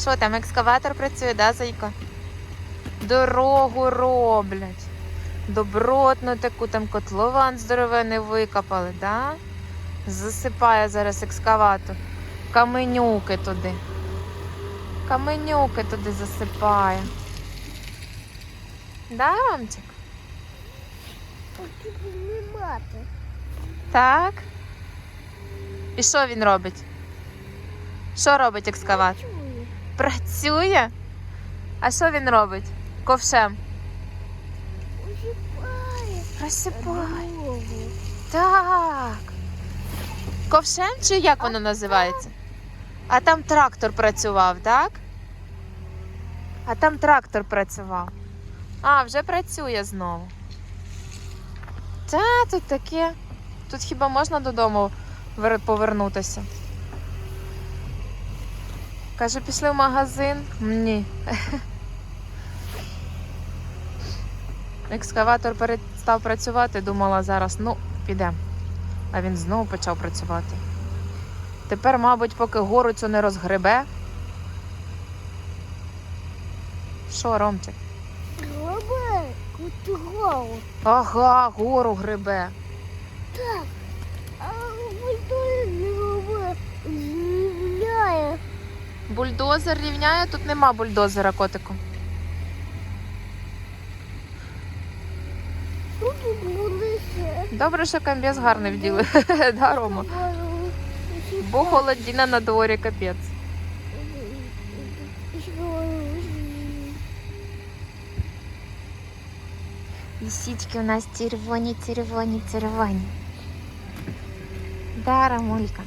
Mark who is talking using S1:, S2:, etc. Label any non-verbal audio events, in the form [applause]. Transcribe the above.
S1: Що там, екскаватор працює, да, Зайко? Дорогу роблять. Добротну таку там котлован здоровений викопали, да? Засипає зараз екскаватор. Каменюки туди. Каменюки туди засипає. Да,
S2: мати.
S1: Так. І що він робить? Що робить екскаватор? Працює? А що він робить? Ковшем. Просипає. Так. Ковшем чи як воно називається? А там трактор працював, так? А там трактор працював. А, вже працює знову. Та, тут таке. Тут хіба можна додому повернутися? Каже, пішли в магазин? Ні. Екскаватор перестав працювати, думала зараз, ну, підемо. А він знову почав працювати. Тепер, мабуть, поки гору цю не розгребе. Що, Ромчик?
S2: Роби кутурову.
S1: Ага, гору гребе.
S2: Так. А бульдозер не роби. З'являє.
S1: Бульдозер рівняє, тут нема бульдозера, котику. Добре, що комбез гарний вділи. [laughs] да, Рома? Бо холодіна на дворі капець. Лисички у нас червоні, червоні, червоні. Да, Рамулька.